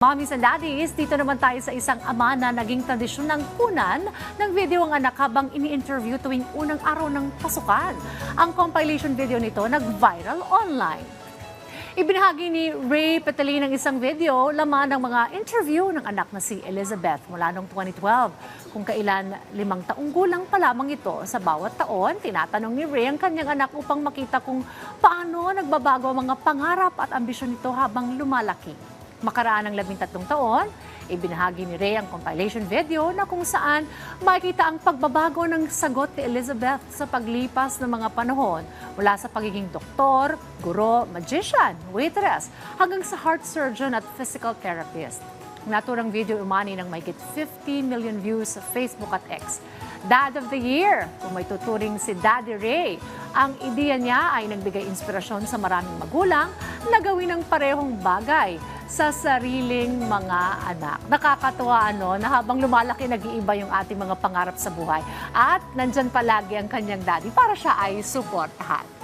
Mommies and daddies, dito naman tayo sa isang ama na naging tradisyon ng kunan ng video ang anak habang ini-interview tuwing unang araw ng pasukan. Ang compilation video nito nag-viral online. Ibinahagi ni Ray Petali ng isang video laman ng mga interview ng anak na si Elizabeth mula noong 2012. Kung kailan limang taong gulang pa lamang ito sa bawat taon, tinatanong ni Ray ang kanyang anak upang makita kung paano nagbabago ang mga pangarap at ambisyon nito habang lumalaki. Makaraan ng labing tatlong taon, ibinahagi ni Ray ang compilation video na kung saan makikita ang pagbabago ng sagot ni Elizabeth sa paglipas ng mga panahon mula sa pagiging doktor, guro, magician, waitress, hanggang sa heart surgeon at physical therapist. Naturang video umani ng mahigit 50 million views sa Facebook at X. Dad of the Year, kung may tuturing si Daddy Ray. Ang ideya niya ay nagbigay inspirasyon sa maraming magulang na gawin ang parehong bagay sa sariling mga anak. Nakakatuwa ano, na habang lumalaki nag-iiba yung ating mga pangarap sa buhay at nandyan palagi ang kanyang daddy para siya ay suportahan.